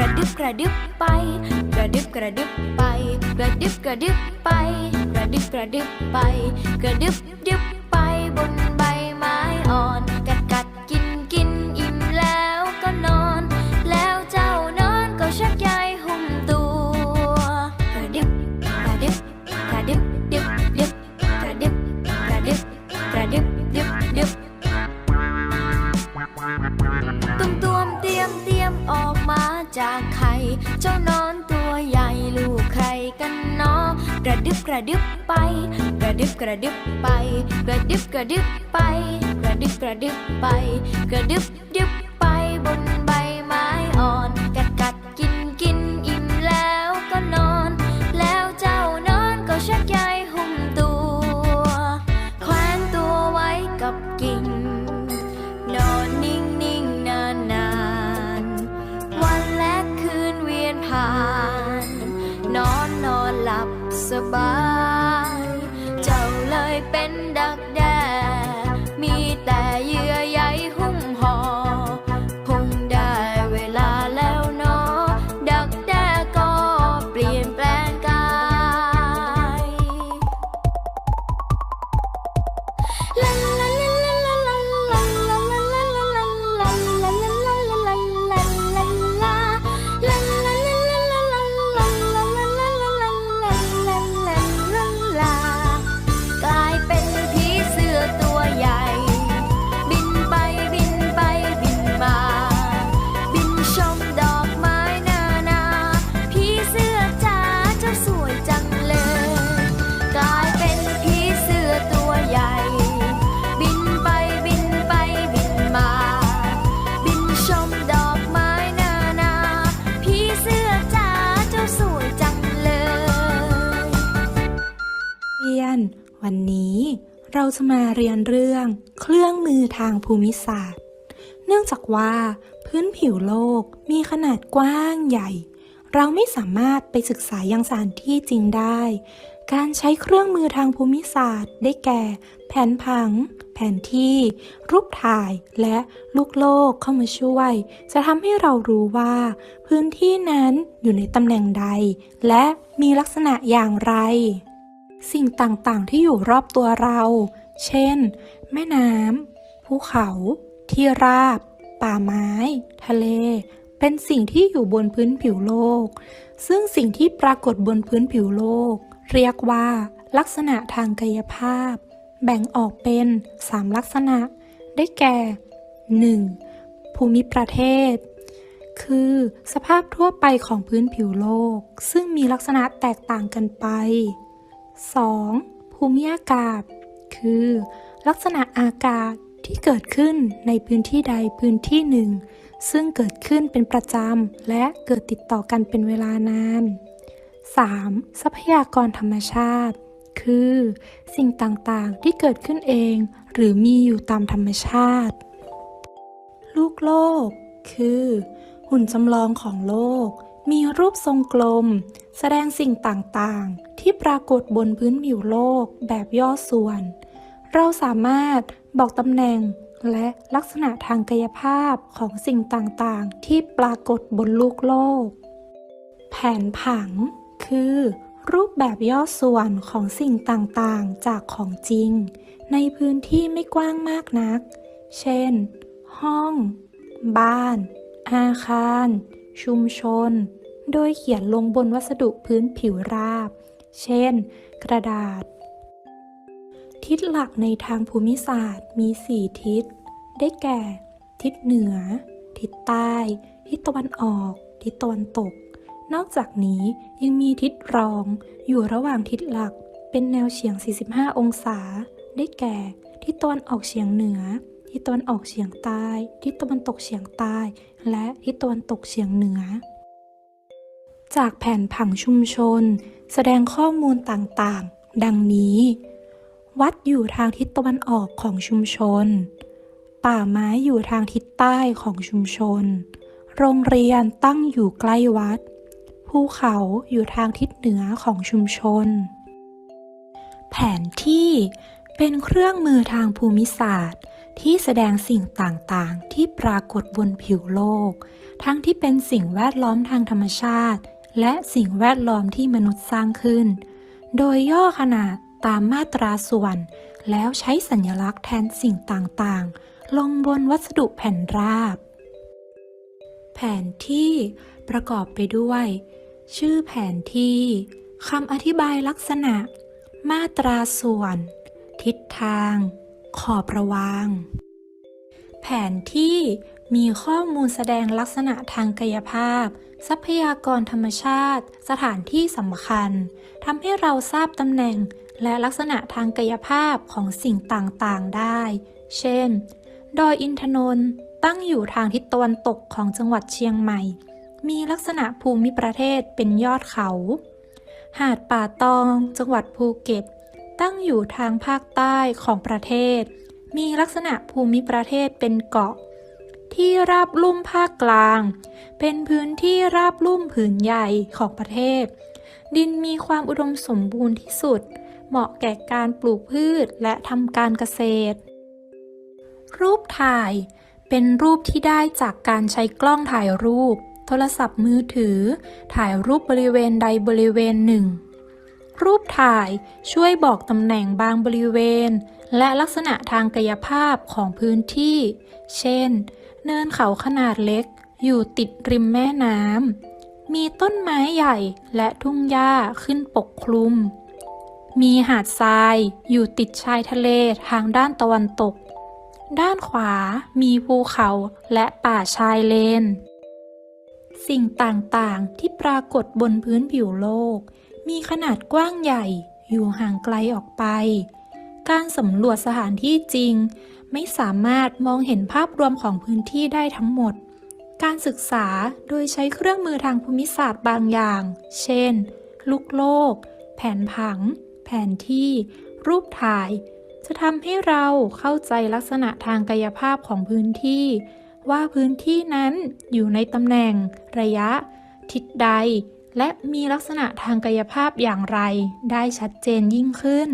กระดึบกระดึบไป กระดึบกระดึบไป กระดึบกระดึบไป กระดึบกระดึบไป กระดึบดึบ กระดึบไป กระดึบกระดึบไป กระดึบกระดึบไป กระดึบกระดึบไป กระดึบดึบ About. วันนี้เราจะมาเรียนเรื่องเครื่องมือทางภูมิศาสตร์ เนื่องจากว่าพื้นผิวโลกมีขนาดกว้างใหญ่ เราไม่สามารถไปศึกษายังสถานที่จริงได้ การใช้เครื่องมือทางภูมิศาสตร์ ได้แก่ แผนผัง แผนที่ รูปถ่ายและลูกโลกเข้ามาช่วย จะทำให้เรารู้ว่า พื้นที่นั้นอยู่ในตำแหน่งใด และมีลักษณะอย่างไร สิ่งต่างๆ ที่อยู่รอบตัวเรา เช่น แม่น้ำ ภูเขา ที่ราบ ป่าไม้ ทะเล เป็นสิ่งที่อยู่บนพื้นผิวโลก ซึ่งสิ่งที่ปรากฏบนพื้นผิวโลก เรียกว่า ลักษณะทางกายภาพ แบ่งออกเป็น 3 ลักษณะ ได้แก่ 1. ภูมิประเทศคือสภาพทั่วไปของพื้นผิวโลก ซึ่งมีลักษณะแตกต่างกันไป 2. ภูมิอากาศ คือ ลักษณะอากาศที่เกิดขึ้นในพื้นที่ใดพื้นที่หนึ่ง ซึ่งเกิดขึ้นเป็นประจำ และเกิดติดต่อกันเป็นเวลานาน 3. ทรัพยากรธรรมชาติ คือ สิ่งต่างๆ ที่เกิดขึ้นเอง หรือมีอยู่ตามธรรมชาติ ลูกโลก คือ หุ่นจำลองของโลก มีรูปทรงกลม แสดงสิ่งต่างๆ ที่ปรากฏบนพื้นผิวโลกแบบย่อส่วน เราสามารถบอกตำแหน่งและลักษณะทางกายภาพของสิ่งต่างๆ ที่ปรากฏบนลูกโลก แผนผัง คือ รูปแบบย่อส่วนของสิ่งต่างๆ จากของจริง ในพื้นที่ไม่กว้างมากนัก เช่น ห้อง บ้าน อาคาร ชุมชน โดยเขียนลงบนวัสดุพื้นผิวราบ เช่น กระดาษ ทิศหลักในทางภูมิศาสตร์มี 4 ทิศ ได้แก่ ทิศเหนือ ทิศใต้ ทิศตะวันออก ทิศตะวันตก นอกจากนี้ยังมีทิศรอง อยู่ระหว่างทิศหลักเป็นแนวเฉียง 45 องศา ได้แก่ ทิศตะวันออกเฉียงเหนือ ทิศตะวันออกเฉียงใต้ ทิศตะวันตกเฉียงใต้ และทิศตะวันตกเฉียงเหนือ จากแผนผังชุมชน แสดงข้อมูลต่างๆ ดังนี้ วัดอยู่ทางทิศตะวันออกของชุมชน ป่าไม้อยู่ทางทิศใต้ของชุมชน โรงเรียนตั้งอยู่ใกล้วัด ภูเขาอยู่ทางทิศเหนือของชุมชน แผนที่เป็นเครื่องมือทางภูมิศาสตร์ ที่แสดงสิ่งต่างๆ ที่ปรากฏบนผิวโลก ทั้งที่เป็นสิ่งแวดล้อมทางธรรมชาติ และสิ่งแวดล้อมที่มนุษย์สร้างขึ้น โดยย่อขนาดตามมาตราส่วน แล้วใช้สัญลักษณ์แทนสิ่งต่างๆ ลงบนวัสดุแผ่นราบ แผนที่ประกอบไปด้วย ชื่อแผนที่คำอธิบายลักษณะ มาตราส่วน ทิศทาง ขอบระวาง แผนที่ มีข้อมูลแสดงลักษณะทางกายภาพ ทรัพยากรธรรมชาติ สถานที่สำคัญทำให้เราทราบตำแหน่งและลักษณะทางกายภาพของสิ่งต่างๆได้ เช่น ดอยอินทนนท์ตั้งอยู่ทางทิศตะวันตกของจังหวัดเชียงใหม่ มีลักษณะภูมิประเทศเป็นยอดเขา หาดป่าตอง จังหวัดภูเก็ต ตั้งอยู่ทางภาคใต้ของประเทศ มีลักษณะภูมิประเทศเป็นเกาะ ที่ราบลุ่มภาคกลาง เป็นพื้นที่ราบลุ่มผืนใหญ่ของประเทศ ดินมีความอุดมสมบูรณ์ที่สุด เหมาะแก่การปลูกพืชและทำการเกษตร รูปถ่าย เป็นรูปที่ได้จากการใช้กล้องถ่ายรูป โทรศัพท์มือถือ ถ่ายรูปบริเวณใดบริเวณหนึ่ง รูปถ่ายช่วยบอกตำแหน่งบางบริเวณและลักษณะทางกายภาพของพื้นที่ เช่น เนินเขาขนาดเล็ก อยู่ติดริมแม่น้ำ มีต้นไม้ใหญ่และทุ่งหญ้าขึ้นปกคลุม มีหาดทรายอยู่ติดชายทะเลทางด้านตะวันตก ด้านขวามีภูเขาและป่าชายเลน สิ่งต่างๆที่ปรากฏบนพื้นผิวโลก มีขนาดกว้างใหญ่อยู่ห่างไกลออกไป การสำรวจสถานที่จริง ไม่สามารถมองเห็นภาพรวมของพื้นที่ได้ทั้งหมด การศึกษาโดยใช้เครื่องมือทางภูมิศาสตร์บางอย่าง เช่น ลูกโลก แผนผัง แผนที่ รูปถ่าย จะทำให้เราเข้าใจลักษณะทางกายภาพของพื้นที่ ว่าพื้นที่นั้นอยู่ในตำแหน่ง ระยะ ทิศใด และมีลักษณะทางกายภาพอย่างไร ได้ชัดเจนยิ่งขึ้น